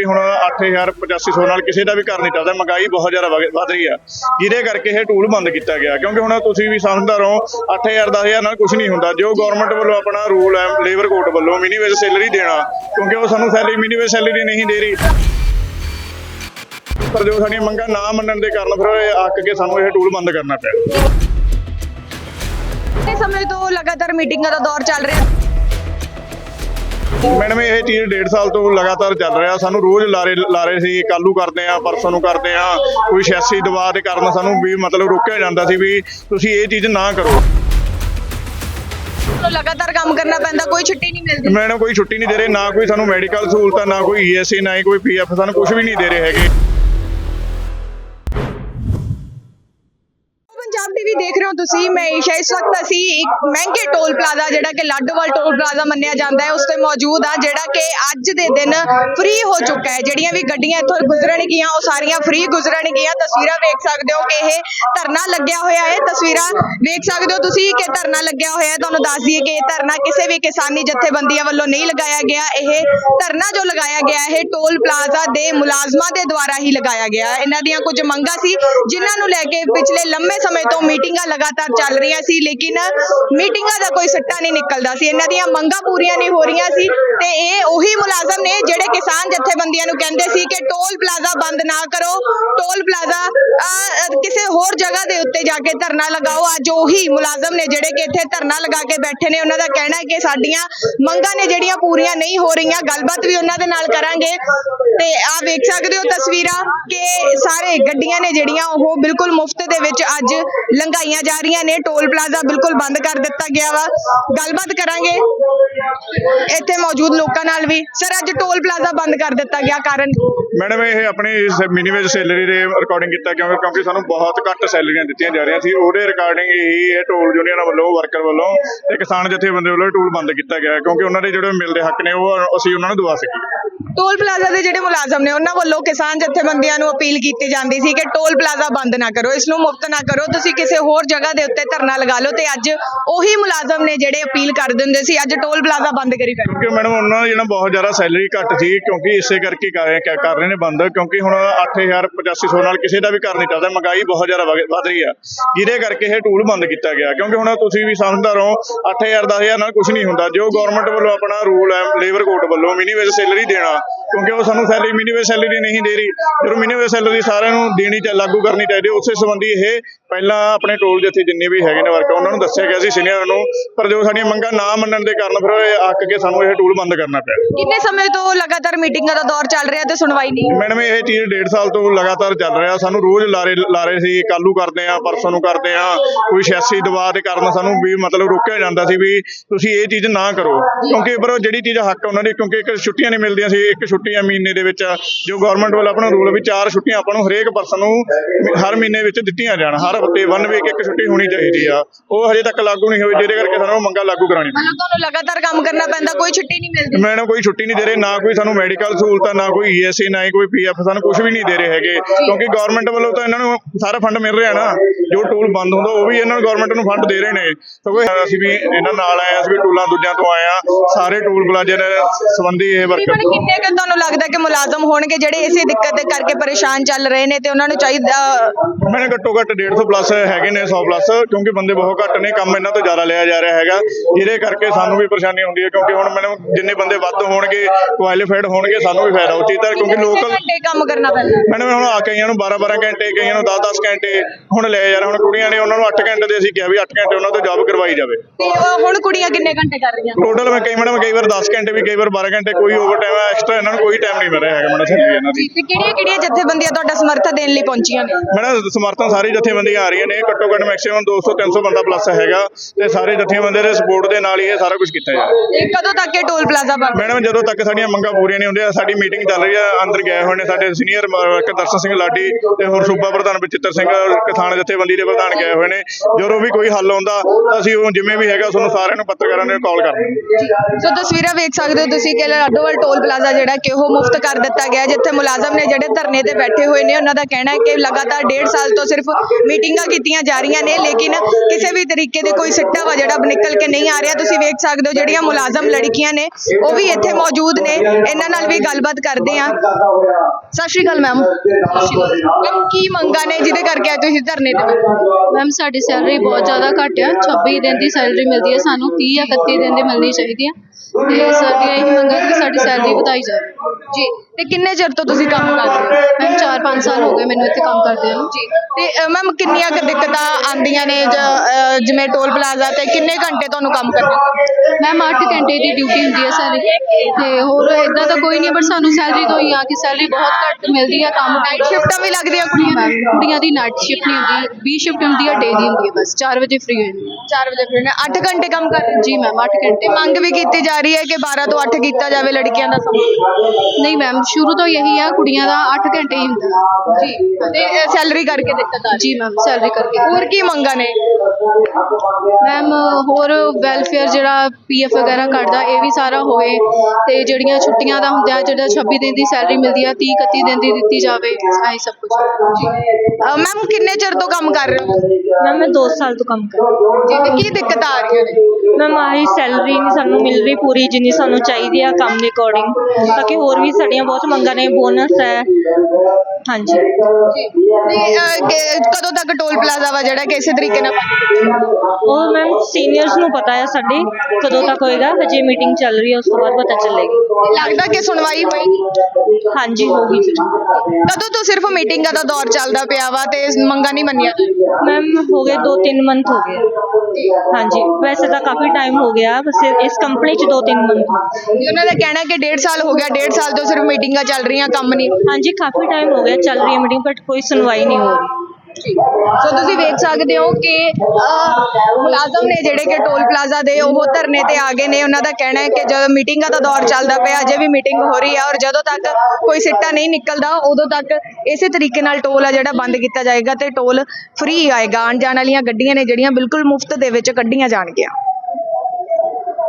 ਕਿਉਂਕਿ ਹੁਣ 8000 8500 ਨਾਲ ਕਿਸੇ ਦਾ ਵੀ ਘਰ ਨਹੀਂ ਚੱਲਦਾ, ਮਹਿੰਗਾਈ ਬਹੁਤ ਜ਼ਿਆਦਾ ਵਗ- ਰਹੀ ਆ। ਜਿਹਦੇ ਕਰਕੇ ਇਹ ਟੂਲ ਬੰਦ ਕੀਤਾ ਗਿਆ, ਕਿਉਂਕਿ ਹੁਣ ਤੁਸੀਂ ਵੀ ਸਮਝਦਾਰ ਹੋ 8000 10000 ਨਾਲ ਕੁਝ ਨਹੀਂ ਹੁੰਦਾ। ਜੋ ਗਵਰਨਮੈਂਟ ਵੱਲੋਂ ਆਪਣਾ ਰੂਲ ਹੈ ਲੇਬਰ ਕੋਡ ਵੱਲੋਂ ਮਿਨੀ ਸੈਲਰੀ ਦੇਣਾ, ਕਿਉਂਕਿ ਉਹ ਸਾਨੂੰ ਸੈਲਰੀ ਮਿਨੀ ਸੈਲਰੀ ਨਹੀਂ ਦੇ ਰਹੀ। ਪਰ ਜੋ ਸਾਡੀਆਂ ਮੰਗਾਂ ਨਾ ਮੰਨਣ ਦੇ ਕਾਰਨ ਫਿਰ ਅੱਕ ਕੇ ਸਾਨੂੰ ਇਹ ਟੂਲ ਬੰਦ ਕਰਨਾ ਪਿਆ। ਕਿੰਨੇ ਸਮੇਂ ਤੋਂ ਲਗਾਤਾਰ ਮੀਟਿੰਗਾਂ ਦਾ ਦੌਰ ਚੱਲ ਰਿਹਾ। ਮੈਡਮ ਇਹ ਚੀਜ਼ ਡੇਢ ਸਾਲ ਤੋਂ ਲਗਾਤਾਰ ਚੱਲ ਰਿਹਾ। ਸਾਨੂੰ ਰੋਜ਼ ਲਾਰੇ ਲਾਰੇ ਸੀ ਕੱਲੂ ਕਰਦੇ ਆ ਪਰਸੋਂ ਨੂੰ ਕਰਦੇ ਆ ਕੋਈ ਸਿਆਸੀ ਦਬਾਅ ਦੇ ਕਾਰਨ ਸਾਨੂੰ ਵੀ ਮਤਲਬ ਰੋਕਿਆ ਜਾਂਦਾ ਸੀ ਵੀ ਤੁਸੀਂ ਇਹ ਚੀਜ਼ ਨਾ ਕਰੋ। ਲਗਾਤਾਰ ਕੰਮ ਕਰਨਾ ਪੈਂਦਾ ਕੋਈ ਛੁੱਟੀ ਨਹੀਂ ਮਿਲਦੀ। ਮੈਡਮ ਕੋਈ ਛੁੱਟੀ ਨਹੀਂ ਦੇ ਰਹੇ ਨਾ ਕੋਈ ਸਾਨੂੰ ਮੈਡੀਕਲ ਸਹੂਲਤਾਂ ਨਾ ਕੋਈ ਈਐਸਸੀ ਨਾ ਹੀ ਕੋਈ ਪੀਐਫ ਸਾਨੂੰ ਕੁਝ ਵੀ ਨਹੀਂ ਦੇ ਰਹੇ ਹੈਗੇ। ਤੁਸੀਂ ਮੈਂ ਈਸ਼ਾ ਇਸ ਵਕਤ ਅਸੀਂ ਇੱਕ ਮਹਿੰਗੇ ਟੋਲ ਪਲਾਜ਼ਾ ਜਿਹੜਾ ਕਿ ਲਾਡੋਵਾਲ ਟੋਲ ਪਲਾਜ਼ਾ ਮੰਨਿਆ ਜਾਂਦਾ ਹੈ, ਉਸ ਤੇ ਮੌਜੂਦ ਆ, ਜਿਹੜਾ ਕਿ ਅੱਜ ਦੇ ਦਿਨ ਫ੍ਰੀ ਹੋ ਚੁੱਕਾ ਹੈ। ਜਿਹੜੀਆਂ ਵੀ ਗੱਡੀਆਂ ਇੱਥੋਂ ਗੁਜ਼ਰਨਗੀਆਂ, ਉਹ ਸਾਰੀਆਂ ਫ੍ਰੀ ਗੁਜ਼ਰਨਗੀਆਂ। ਤਸਵੀਰਾਂ ਵੇਖ ਸਕਦੇ ਹੋ ਕਿ ਇਹ ਧਰਨਾ ਲੱਗਿਆ ਹੋਇਆ ਹੈ। ਤਸਵੀਰਾਂ ਵੇਖ ਸਕਦੇ ਹੋ ਤੁਸੀਂ ਕਿ ਧਰਨਾ ਲੱਗਿਆ ਹੋਇਆ ਹੈ। ਤੁਹਾਨੂੰ ਦੱਸ ਦਈਏ ਕਿ ਇਹ ਧਰਨਾ ਕਿਸੇ ਵੀ ਕਿਸਾਨੀ ਜਥੇਬੰਦੀਆਂ ਵੱਲੋਂ ਨਹੀਂ ਲਗਾਇਆ ਗਿਆ। ਇਹ ਧਰਨਾ ਜੋ ਲਗਾਇਆ ਗਿਆ ਹੈ ਟੋਲ ਪਲਾਜ਼ਾ ਦੇ ਮੁਲਾਜ਼ਮਾਂ ਦੇ ਦੁਆਰਾ ਹੀ ਲਗਾਇਆ ਗਿਆ ਇਹਨਾਂ ਦੀਆਂ ਕੁਝ ਮੰਗਾਂ ਸੀ, ਜਿਨ੍ਹਾਂ ਨੂੰ ਲੈ ਕੇ ਪਿਛਲੇ ਲੰਮੇ ਸਮੇਂ ਤੋਂ ਮੀਟਿੰਗਾਂ ਲਗਾ ਲਗਾਤਾਰ ਚੱਲ ਰਹੀਆਂ ਸੀ ਲੇਕਿਨ ਮੀਟਿੰਗਾਂ ਦਾ ਕੋਈ ਸੱਟਾ ਨਹੀਂ ਨਿਕਲਦਾ ਸੀ। ਇਹਨਾਂ ਦੀਆਂ ਮੰਗਾਂ ਪੂਰੀਆਂ ਨਹੀਂ ਹੋ ਰਹੀਆਂ ਸੀ ਤੇ ਇਹ ਉਹੀ ਮੁਲਾਜ਼ਮ ਨੇ ਜਿਹੜੇ ਕਿਸਾਨ ਜਥੇਬੰਦੀਆਂ ਨੂੰ ਕਹਿੰਦੇ ਸੀ ਕਿ ਟੋਲ ਪਲਾਜ਼ਾ ਬੰਦ ਨਾ ਕਰੋ ਟੋਲ ਪਲਾਜ਼ਾ ਅਹ, ਜਗ੍ਹਾ ਦੇ ਉੱਤੇ ਜਾ ਕੇ ਧਰਨਾ ਲਗਾਓ। ਅੱਜ ਉਹੀ ਮੁਲਾਜ਼ਮ ਨੇ ਜਿਹੜੇ ਕਿ ਇੱਥੇ ਧਰਨਾ ਲਗਾ ਕੇ ਬੈਠੇ ਨੇ, ਉਹਨਾਂ ਦਾ ਕਹਿਣਾ ਹੈ ਕਿ ਸਾਡੀਆਂ ਮੰਗਾਂ ਨੇ ਜਿਹੜੀਆਂ ਪੂਰੀਆਂ ਨਹੀਂ ਹੋ ਰਹੀਆਂ, ਗੱਲਬਾਤ ਵੀ ਉਹਨਾਂ ਦੇ ਨਾਲ ਕਰਾਂਗੇ। ਤੇ ਆ ਵੇਖ ਸਕਦੇ ਹੋ ਤਸਵੀਰਾਂ ਕਿ ਸਾਰੇ ਗੱਡੀਆਂ ਨੇ ਜਿਹੜੀਆਂ, ਉਹ ਬਿਲਕੁਲ ਮੁਫਤ ਦੇ ਵਿੱਚ ਅੱਜ ਲੰਘਾਈਆਂ ਜਾ ਰਹੀਆਂ ਨੇ। ਟੋਲ ਪਲਾਜ਼ਾ ਬਿਲਕੁਲ ਬੰਦ ਕਰ ਦਿੱਤਾ ਗਿਆ ਵਾ। ਗੱਲਬਾਤ ਕਰਾਂਗੇ। ਇੱਥੇ ਮੌਜੂਦ ਲੋਕਾਂ ਨਾਲ ਵੀ। ਸਰ, ਅੱਜ ਟੋਲ ਪਲਾਜ਼ਾ ਬੰਦ ਕਰ ਦਿੱਤਾ ਗਿਆ ਕਾਰਨ। ਮੈਡਮ, ਇਹ ਆਪਣੀ ਮਿਨੀ ਸੈਲਰੀ ਦੇ ਰਿਕਾਰਡਿੰਗ ਕੀਤਾ ਕਿਉਂਕਿ ਕਿਉਂਕਿ ਸਾਨੂੰ ਬਹੁਤ ਘੱਟ ਸੈਲਰੀਆਂ ਦਿੱਤੀਆਂ ਜਾ ਰਹੀਆਂ ਸੀ। ਉਹਦੇ ਰਿਕਾਰਡਿੰਗ ਹੀ ਇਹ ਟੋਲ ਯੂਨੀਅਨਾਂ ਵੱਲੋਂ ਵਰਕਰ ਵੱਲੋਂ ਤੇ ਕਿਸਾਨ ਜਥੇਬੰਦੀ ਵੱਲੋਂ ਟੂਲ ਬੰਦ ਕੀਤਾ ਗਿਆ ਕਿਉਂਕਿ ਉਹਨਾਂ ਦੇ ਜਿਹੜੇ ਮਿਲਦੇ ਹੱਕ ਨੇ, ਉਹ ਅਸੀਂ ਉਹਨਾਂ ਨੂੰ ਦਵਾ ਸਕੀਏ। ਟੋਲ ਪਲਾਜ਼ਾ ਦੇ ਜਿਹੜੇ ਮੁਲਾਜ਼ਮ ਨੇ, ਉਹਨਾਂ ਵੱਲੋਂ ਕਿਸਾਨ ਜਥੇਬੰਦੀਆਂ ਨੂੰ ਅਪੀਲ ਕੀਤੀ ਜਾਂਦੀ ਸੀ ਕਿ ਟੋਲ ਪਲਾਜ਼ਾ ਬੰਦ ਨਾ ਕਰੋ, ਇਸ ਨੂੰ ਮੁਫਤ ਨਾ ਕਰੋ। ਤੁਸੀਂ ਕਿਸੇ ਹੋਰ ਜਗ੍ਹਾ ਦੇ ਉੱਤੇ ਧਰਨਾ ਲਗਾ ਲਓ ਤੇ ਅੱਜ ਉਹੀ ਮੁਲਾਜ਼ਮ ਨੇ ਜਿਹੜੇ ਅਪੀਲ ਕਰ ਦਿੰਦੇ ਸੀ, ਅੱਜ ਟੋਲ ਪਲਾਜ਼ਾ ਬੰਦ ਕਰੀ ਬੈਠੇ ਕਿਉਂਕਿ ਮੈਡਮ, ਉਹਨਾਂ ਦੀ ਜਿਹੜਾ ਬਹੁਤ ਜ਼ਿਆਦਾ ਸੈਲਰੀ ਘੱਟ ਸੀ, ਕਿਉਂਕਿ ਇਸੇ ਕਰਕੇ ਕਰ ਰਹੇ ਨੇ ਬੰਦ, ਕਿਉਂਕਿ ਹੁਣ 8000 8500 ਨਾਲ ਕਿਸੇ ਦਾ ਵੀ ਕਰ ਨਹੀਂ ਚੱਲਦਾ, ਮਹਿੰਗਾਈ ਬਹੁਤ ਜ਼ਿਆਦਾ ਵਗ- ਵੱਧ ਰਹੀ ਆ। ਜਿਹਦੇ ਕਰਕੇ ਇਹ ਟੂਲ ਬੰਦ ਕੀਤਾ ਗਿਆ, ਕਿਉਂਕਿ ਹੁਣ ਤੁਸੀਂ ਵੀ ਸਮਝਦਾਰ ਹੋ 8000 10000 ਨਾਲ ਕੁਝ ਨਹੀਂ ਹੁੰਦਾ। ਜੋ ਗਵਰਨਮੈਂਟ ਵੱਲੋਂ ਆਪਣਾ ਰੂਲ ਹੈ ਲੇਬਰ ਕੋਡ ਵੱਲੋਂ ਮਿਨੀ ਸੈਲਰੀ ਦੇਣਾ ਕਿਉਂਕਿ ਉਹ ਸਾਨੂੰ ਸੈਲਰੀ ਮਿਨੀ ਵੇਜ ਸੈਲਰੀ ਨਹੀਂ ਦੇ ਰਹੀ। ਜਦੋਂ ਮਿਨੀ ਵੇਜ ਸੈਲਰੀ ਸਾਰਿਆਂ ਨੂੰ ਦੇਣੀ ਤੇ ਲਾਗੂ ਕਰਨੀ ਚਾਹੀਦੀ। ਉਸੇ ਸੰਬੰਧੀ ਇਹ ਪਹਿਲਾਂ ਆਪਣੇ ਟੋਲ ਜਥੇ ਜਿੰਨੇ ਵੀ ਹੈਗੇ ਨੇ ਵਰਕਰ ਉਹਨਾਂ ਨੂੰ ਦੱਸਿਆ ਗਿਆ ਸੀ ਸੀਨੀਅਰ ਨੂੰ। ਪਰ ਜੋ ਸਾਡੀਆਂ ਮੰਗਾਂ ਨਾ ਮੰਨਣ ਦੇ ਕਾਰਨ ਫਿਰ ਇਹ ਅੱਕ ਕੇ ਸਾਨੂੰ ਇਹ ਟੂਲ ਬੰਦ ਕਰਨਾ ਪਿਆ। ਕਿੰਨੇ ਸਮੇਂ ਤੋਂ ਲਗਾਤਾਰ ਮੀਟਿੰਗਾਂ ਦਾ ਦੌਰ ਚੱਲ ਰਿਹਾ ਤੇ ਸੁਣਵਾਈ ਨਹੀਂ? ਮੈਡਮ ਇਹ ਚੀਜ਼ ਡੇਢ ਸਾਲ ਤੋਂ ਲਗਾਤਾਰ ਚੱਲ ਰਿਹਾ। ਸਾਨੂੰ ਰੋਜ਼ ਲਾਰੇ ਲਾਰੇ ਸੀ ਕੱਲੂ ਕਰਦੇ ਆ ਪਰਸੋਂ ਨੂੰ ਕਰਦੇ ਆ ਕੋਈ ਸਿਆਸੀ ਦਬਾਅ ਦੇ ਕਾਰਨ ਸਾਨੂੰ ਵੀ ਮਤਲਬ ਰੋਕਿਆ ਜਾਂਦਾ ਸੀ ਵੀ ਤੁਸੀਂ ਇਹ ਚੀਜ਼ ਨਾ ਕਰੋ। ਕਿਉਂਕਿ ਪਰ ਜਿਹੜੀ ਚੀਜ਼ ਹੱਕ ਉਹਨਾਂ ਦੀ ਕਿਉਂਕਿ ਇੱਕ ਛੁੱਟੀਆਂ ਨਹੀਂ ਮਿਲਦੀਆਂ ਸੀ ਇੱਕ ਛੁੱਟੀ ਆ ਮਹੀਨੇ ਦੇ ਵਿੱਚ ਜੋ ਗਵਰਨਮੈਂਟ ਵੱਲੋਂ ਆਪਣਾ ਰੂਲ ਵੀ ਚਾਰ ਛੁੱਟੀਆਂ ਆਪਾਂ ਨੂੰ ਹਰੇਕ ਪਰਸਨ ਨੂੰ ਹਰ ਮਹੀਨੇ ਵਿੱਚ ਦਿੱਤੀਆਂ ਜਾਣ। ਹਰ ਹਫ਼ਤੇ ਵਨ ਵੀਕ ਇੱਕ ਛੁੱਟੀ ਹੋਣੀ ਚਾਹੀਦੀ ਆ। ਉਹ ਹਜੇ ਤੱਕ ਲਾਗੂ ਨਹੀਂ ਹੋਈ ਜਿਹਦੇ ਕਰਕੇ ਸਾਨੂੰ ਮੰਗਾਂ ਲਾਗੂ ਕਰਾਉਣੀ ਮਤਲਬ ਤੁਹਾਨੂੰ ਲਗਾਤਾਰ ਕੰਮ ਕਰਨਾ ਪੈਂਦਾ ਕੋਈ ਛੁੱਟੀ ਨਹੀਂ ਮਿਲਦੀ। ਮੈਡਮ ਕੋਈ ਛੁੱਟੀ ਨਹੀਂ ਦੇ ਰਹੇ ਨਾ ਕੋਈ ਸਾਨੂੰ ਮੈਡੀਕਲ ਸਹੂਲਤਾਂ ਨਾ ਕੋਈ ਈਐਸਸੀ ਨਾ ਹੀ ਕੋਈ ਪੀਐਫ ਸਾਨੂੰ ਕੁਝ ਵੀ ਨਹੀਂ ਦੇ ਰਹੇ ਹੈਗੇ। ਕਿਉਂਕਿ ਗਵਰਨਮੈਂਟ ਵੱਲੋਂ ਤਾਂ ਇਹਨਾਂ ਨੂੰ ਸਾਰਾ ਫੰਡ ਮਿਲ ਰਿਹਾ ਨਾ। ਜੋ ਟੂਲ ਬੰਦ ਹੁੰਦਾ ਉਹ ਵੀ ਇਹਨਾਂ ਨੂੰ ਗਵਰਨਮੈਂਟ ਨੂੰ ਫੰਡ ਦੇ ਰਹੇ ਨੇ। ਸਗੋਂ ਅਸੀਂ ਵੀ ਇਹਨਾਂ ਨਾਲ ਆਏ ਹਾਂ, ਅਸੀਂ ਵੀ ਟੂਲਾਂ ਦੂਜਿਆਂ ਤੋਂ ਆਏ ਆ ਸਾਰੇ ਟੂਲ ਪਲਾਜ਼ੇ ਦੇ ਸੰਬੰਧੀ ਇਹ ਵਰਕਰ ਕਿੰਨੇ ਕੁ ਤੁਹਾਨੂੰ ਲੱਗਦਾ ਕਿ ਮੁਲਾਜ਼ਮ ਹੋਣਗੇ ਜਿਹੜੇ ਇਸੇ ਦਿੱਕਤ ਦੇ ਕਰਕੇ ਪਰੇਸ਼ਾਨ ਚੱਲ ਰਹੇ ਨੇ ਤੇ ਉਹਨਾਂ ਨੂੰ ਚਾਹੀਦਾ ਮੈਨੇ ਘੱਟੋ ਘੱਟ 150 ਪਲੱਸ ਹੈਗੇ ਨੇ 100 ਪਲੱਸ ਕਿਉਂਕਿ ਬੰਦੇ ਬਹੁਤ ਘੱਟ ਨੇ ਕੰਮ ਇਹਨਾਂ ਤੋਂ ਜ਼ਿਆਦਾ ਲਿਆ ਜਾ ਰਿਹਾ ਹੈਗਾ। ਜਿਹਦੇ ਕਰਕੇ ਸਾਨੂੰ ਵੀ ਪਰੇਸ਼ਾਨੀ ਹੁੰਦੀ ਹੈ ਕਿਉਂਕਿ ਹੁਣ ਮੈਨੂੰ ਜਿੰਨੇ ਬੰਦੇ ਵੱਧ ਹੋਣਗੇ ਕੁਆਲੀਫਾਈਡ ਹੋਣਗੇ ਸਾਨੂੰ ਵੀ ਫਾਇਦਾ ਚੀਜ਼ ਦਾ ਕਿਉਂਕਿ ਲੋਕਲ ਘੰਟੇ ਕੰਮ ਕਰਨਾ ਪੈਂਦਾ? ਮੈਡਮ ਹੁਣ ਆ ਕਈਆਂ ਨੂੰ 12 12 ਘੰਟੇ ਕਈਆਂ ਨੂੰ 10 10 ਘੰਟੇ ਹੁਣ ਲੈ ਯਾਰ ਹੁਣ ਕੁੜੀਆਂ ਨੇ ਉਹਨਾਂ ਨੂੰ 8 ਘੰਟੇ ਦੇ ਅਸੀਂ ਕਿਹਾ ਵੀ 8 ਘੰਟੇ ਉਹਨਾਂ ਤੋਂ ਜੌਬ ਕਰਵਾਈ ਜਾਵੇ। ਤੇ ਹੁਣ ਕੁੜੀਆਂ ਕਿੰਨੇ ਘੰਟੇ ਕਰ ਰਹੀਆਂ? ਟੋਟਲ ਮੈਂ ਕਈ ਮੈਡਮ ਕਈ ਵਾਰ 10 ਘੰਟੇ ਵੀ ਕਈ ਵਾਰ 12 ਘੰਟੇ ਕੋਈ ਓਵਰ ਟਾਈਮ ਐਕਸਟਰਾ ਇਹਨਾਂ ਨੂੰ ਕੋਈ ਟਾਈਮ ਨਹੀਂ ਮਿਲ ਰਿਹਾ ਹੈਗਾ ਮੈਡਮ ਸੈਲਰੀ ਇਹਨਾਂ ਦੀ। ਤੇ ਕਿਹੜੀਆਂ ਕਿਹੜੀਆਂ ਜਥੇਬੰਦੀਆਂ ਤੁਹਾਡਾ ਸਮਰਥਨ ਦੇਣ ਲਈ ਪਹੁੰਚੀਆਂ ਨੇ? ਮੈਡਮ ਸਮਰਥਨ ਸਾਰੀ ਜਥੇਬੰਦੀਆਂ ਆ ਰਹੀਆਂ ਨੇ ਘੱਟੋ ਘੱਟ ਮੈਕਸਿਮਮ 200 300 ਬੰਦਾ ਪਲੱਸ ਹੈਗਾ ਤੇ ਸਾਰੇ ਜਥੇਬੰਦੀਆਂ ਦੇ ਸਪੋਰਟ ਦੇ ਨਾਲ ਹੀ ਇਹ ਸਾਰਾ ਕੁਝ ਕੀਤਾ ਜਾ ਰਿਹਾ। ਇਹ ਕਦੋਂ ਤੱਕ ਇਹ ਟੋਲ ਪਲਾਜ਼ਾ ਬੰਦ? ਮੈਡਮ ਜਦੋਂ ਤੱਕ ਸਾਡੀਆਂ ਮੰਗਾਂ ਪੂਰੀਆਂ ਨਹੀਂ ਹੁੰਦੀਆਂ ਸਾਡੀ ਮੀਟਿੰਗ ਚੱਲ ਰਹੀ ਹੈ ਅੰਦਰ ਗਏ ਹੋਏ ਨੇ ਸਾਡੇ ਸੀਨੀਅਰ ਦਰਸ਼ਨ ਸਿੰਘ ਲਾਡੀ ਤੇ ਹੋਰ ਸੂਬਾ ਪ੍ਰਧਾਨ ਬਚਿੱਤਰ ਸਿੰਘ ਕਿਸਾਨ ਜਥੇਬੰਦੀ ਦੇ ਪ੍ਰਧਾਨ ਗਏ ਹੋਏ ਨੇ। ਜਦੋਂ ਵੀ ਕੋਈ ਹੱਲ ਆਉਂਦਾ ਤਾਂ ਅਸੀਂ ਉਹ ਜਿਵੇਂ ਵੀ ਹੈਗਾ ਤੁਹਾਨੂੰ ਸਾਰਿਆਂ ਨੂੰ ਪੱਤਰਕਾਰਾਂ ਨੂੰ ਕਾਲ ਕਰਦੇ ਹਾਂ ਸੋ ਤਸਵੀਰਾਂ ਵੇਖ ਸਕਦੇ ਹੋ ਤੁਸੀਂ ਕਿ ਲਾਡੋਵਾਲ ਟੋਲ ਪਲਾਜ਼ਾ ਜਿਹੜਾ ਕਿ ਉਹ ਮੁਫਤ ਕਰ ਦਿੱਤਾ ਗਿਆ ਜਿੱਥੇ ਮੁਲਾਜ਼ਮ ਨੇ ਜਿਹੜੇ ਧਰਨੇ ਤੇ ਬੈਠੇ ਹੋਏ ਨੇ, ਉਹਨਾਂ ਦਾ ਕਹਿਣਾ ਹੈ ਕਿ ਲਗਾਤਾਰ ਡੇਢ ਸਾਲ ਤੋਂ ਸਿਰਫ ਮੀਟਿੰਗਾਂ ਕੀਤੀਆਂ ਜਾ ਰਹੀਆਂ ਨੇ, ਲੇਕਿਨ ਕਿਸੇ ਵੀ ਤਰੀਕੇ ਦੇ ਕੋਈ ਸਿੱਟਾ ਵਾ ਜਿਹੜਾ ਨਿਕਲ ਕੇ ਨਹੀਂ ਆ ਰਿਹਾ, ਤੁਸੀਂ ਵੇਖ ਸਕਦੇ ਹੋ ਜਿਹੜੀਆਂ ਮੁਲਾਜ਼ਮ ਲੜਕੀਆਂ ਨੇ, ਉਹ ਵੀ ਇੱਥੇ ਮੌਜੂਦ ਨੇ, ਇਹਨਾਂ ਨਾਲ ਵੀ ਗੱਲਬਾਤ ਕਰਦੇ ਆ ਸਤਿ ਸ਼੍ਰੀ ਅਕਾਲ, ਮੈਮ। ਮੈਮ, ਕੀ ਮੰਗਾਂ ਨੇ ਜਿਹਦੇ ਕਰਕੇ ਅੱਜ ਤੁਸੀਂ ਧਰਨੇ ਤੇ ਬੈਠੇ ਮੈਮ, ਸਾਡੀ ਸੈਲਰੀ ਬਹੁਤ ਜ਼ਿਆਦਾ ਘੱਟ ਆ 26 ਦਿਨ ਦੀ ਸੈਲਰੀ ਮਿਲਦੀ ਹੈ, ਸਾਨੂੰ 30 ਜਾਂ 31 ਦਿਨ ਦੀ ਮਿਲਣੀ ਚਾਹੀਦੀ ਹੈ। ਤੇ ਸਾਡੀਆਂ ਇਹ ਮੰਗਾਂ ਕਿ ਸਾਡੀ ਸੈਲਰੀ ਵਧਾਈ ਜਾਵੇ। ਜੀ। ਤੇ ਕਿੰਨੇ ਚਿਰ ਤੋਂ ਤੁਸੀਂ ਕੰਮ ਕਰ ਰਹੇ ਹੋ? ਮੈਮ 4-5 ਸਾਲ ਹੋ ਗਏ ਮੈਨੂੰ ਇੱਥੇ ਕੰਮ ਕਰਦੇ ਨੂੰ ਜੀ। ਤੇ ਮੈਮ ਕਿੰਨੀਆਂ ਕੁ ਦਿੱਕਤਾਂ ਆਉਂਦੀਆਂ ਨੇ ਜ- ਜਿਵੇਂ ਟੋਲ ਪਲਾਜ਼ਾ ਤੇ ਕਿੰਨੇ ਘੰਟੇ ਤੁਹਾਨੂੰ ਕੰਮ ਕਰਨਾ? ਮੈਮ 8 ਘੰਟੇ ਦੀ ਡਿਊਟੀ ਹੁੰਦੀ ਹੈ ਸਾਡੀ ਤੇ ਹੋਰ ਇਦਾਂ ਤਾਂ ਕੋਈ ਨਹੀਂ ਪਰ ਸਾਨੂੰ ਸੈਲਰੀ ਤੋਂ ਹੀ ਆ ਕਿ ਸੈਲਰੀ ਬਹੁਤ ਘੱਟ ਮਿਲਦੀ ਹੈ ਕੰਮ ਨਾਈਟ ਸ਼ਿਫਟਾਂ ਵੀ ਲੱਗਦੀਆਂ ਕੁੜੀਆਂ ਮੈਮ ਕੁੜੀਆਂ ਦੀ ਨਾਈਟ ਸ਼ਿਫਟ ਨਹੀਂ ਹੁੰਦੀ। 20 ਸ਼ਿਫਟ ਹੁੰਦੀ ਹੈ ਡੇ ਦੀ ਹੁੰਦੀ ਹੈ ਬਸ। 4 ਵਜੇ ਫ੍ਰੀ ਹੋ ਜਾਂਦੀ ਹੈ 4 ਵਜੇ ਫਿਰ 8 ਘੰਟੇ ਕੰਮ ਕਰ ਜੀ ਮੈਮ 8 ਘੰਟੇ। ਮੰਗ ਵੀ ਕੀਤੀ ਜਾ ਰਹੀ ਹੈ ਕਿ 12 ਤੋਂ 8 ਕੀਤਾ ਜਾਵੇ ਲੜਕੀਆਂ ਦਾ ਸਮਾਂ। ਨਹੀਂ ਮੈਮ ਸ਼ੁਰੂ ਤੋਂ ਯਹੀ ਆ ਕੁੜੀਆਂ ਦਾ 8 ਘੰਟੇ ਹੀ ਹੁੰਦਾ। ਜੀ ਤੇ ਸੈਲਰੀ ਕਰਕੇ ਆ ਰਹੀ ਜੀ ਮੈਮ ਸੈਲਰੀ ਕਰਕੇ। ਹੋਰ ਕੀ ਮੰਗਾਂ ਨੇ? ਮੈਮ ਹੋਰ ਵੈਲਫੇਅਰ ਜਿਹੜਾ ਪੀਐਫ ਵਗੈਰਾ ਕੱਟਦਾ ਇਹ ਵੀ ਸਾਰਾ ਹੋਵੇ। ਤੇ ਜਿਹੜੀਆਂ ਛੁੱਟੀਆਂ ਦਾ ਹੁੰਦਾ ਜਿਹੜਾ 26 ਦਿਨ ਦੀ ਸੈਲਰੀ ਮਿਲਦੀ ਆ 30 31 ਦਿਨ ਦੀ ਦਿੱਤੀ ਜਾਵੇ ਆਹੀ ਸਭ ਕੁਝ ਮੈਮ ਕਿੰਨੇ ਚਿਰ ਤੋਂ ਕੰਮ ਕਰ ਰਹੇ ਹੋ? ਮੈਮ ਮੈਂ 2 ਸਾਲ ਤੋਂ ਕੰਮ ਕਰ ਜੀ ਤੇ ਕੀ ਦਿੱਕਤ ਆ ਰਹੀਆਂ ਨੇ? ਮੈਮ ਆਹੀ ਸੈਲਰੀ ਨਹੀਂ ਸਾਨੂੰ ਮਿਲ ਰਹੀ ਪੂਰੀ ਜਿੰਨੀ ਸਾਨੂੰ ਚਾਹੀਦੀ ਆ ਕੰਮ ਦੇ ਅਕੋਰਡਿੰਗ ਬਾਕੀ ਹੋਰ ਵੀ ਸਾਡੀਆਂ ਬਹੁਤ ਮੰਗਾਂ ਨੇ ਬੋਨਸ ਹੈ। ਹਾਂਜੀ। ਤੇ ਅਹ, ਕਿ- ਕਦੋਂ ਤੱਕ ਟੋਲ ਪਲਾਜ਼ਾ ਵਾ ਜਿਹੜਾ ਕਿ ਇਸੇ ਤਰੀਕੇ ਨਾਲ ਬੰਦ ਕੀਤਾ ਉਹ ਮੈਮ ਸੀਨੀਅਰਸ ਨੂੰ ਪਤਾ ਹੈ ਸਾਡੇ ਕਦੋਂ ਤੱਕ ਹੋਏਗਾ ਹਜੇ ਮੀਟਿੰਗ ਚੱਲ ਰਹੀ ਹੈ ਉਸ ਤੋਂ ਬਾਅਦ ਪਤਾ ਚੱਲੇਗੀ। ਲੱਗਦਾ ਕਿ ਸੁਣਵਾਈ ਹੋਏਗੀ? ਹਾਂਜੀ ਹੋਗੀ ਫਿਰ ਕਦੋਂ ਤੋਂ ਸਿਰਫ ਮੀਟਿੰਗਾਂ ਦਾ ਦੌਰ ਚੱਲਦਾ ਪਿਆ ਵਾ ਤੇ ਮੰਗਾਂ ਨਹੀਂ ਮੰਨੀਆਂ? ਜਾ ਰਹੀਆਂ। ਮੈਮ ਹੋ ਗਏ 2-3 ਮੰਥ ਹੋ ਗਏ। ਹਾਂਜੀ ਵੈਸੇ ਤਾਂ ਕਾਫੀ ਟਾਈਮ ਹੋ ਗਿਆ ਬਸ ਇਸ ਕੰਪਨੀ 'ਚ 2-3 ਮੰਥ ਜੀ, ਉਹਨਾਂ ਦਾ ਕਹਿਣਾ ਹੈ ਕਿ ਡੇਢ ਸਾਲ ਹੋ ਗਿਆ ਡੇਢ ਸਾਲ ਤੋਂ ਸਿਰਫ ਮੀਟਿੰਗਾਂ ਚੱਲ ਰਹੀਆਂ ਕੰਮ ਨਹੀਂ। ਹਾਂਜੀ ਕਾਫੀ ਟਾਈਮ ਹੋ ਗਿਆ ਚੱਲ ਰਹੀ ਹੈ ਮੀਟਿੰਗ ਬਟ ਕੋਈ ਸੁਣਵਾਈ ਨਹੀਂ ਹੋ ਰਹੀ। ਸੋ ਤੁਸੀਂ ਵੇਖ ਸਕਦੇ ਹੋ ਕਿ ਅਹ, ਮੁਲਾਜ਼ਮ ਨੇ ਜਿਹੜੇ ਕਿ ਟੋਲ ਪਲਾਜ਼ਾ ਦੇ ਉਹ ਧਰਨੇ ਤੇ ਆ ਗਏ ਨੇ। ਉਹਨਾਂ ਦਾ ਕਹਿਣਾ ਹੈ ਕਿ ਜਦੋਂ ਮੀਟਿੰਗਾਂ ਦਾ ਦੌਰ ਚੱਲਦਾ ਪਿਆ ਅਜੇ ਵੀ ਮੀਟਿੰਗ ਹੋ ਰਹੀ ਹੈ ਔਰ ਜਦੋਂ ਤੱਕ ਕੋਈ ਸਿੱਟਾ ਨਹੀਂ ਨਿਕਲਦਾ ਉਦੋਂ ਤੱਕ ਇਸੇ ਤਰੀਕੇ ਨਾਲ ਟੋਲ ਆ ਜਿਹੜਾ ਬੰਦ ਕੀਤਾ ਜਾਏਗਾ ਤੇ ਟੋਲ ਫ੍ਰੀ ਆਏਗਾ। ਆਉਣ ਜਾਣ ਵਾਲੀਆਂ ਗੱਡੀਆਂ ਨੇ ਜਿਹੜੀਆਂ ਬਿਲਕੁਲ ਮੁਫਤ ਦੇ ਵਿੱਚ ਕੱਢੀਆਂ ਜਾਣਗੀਆਂ।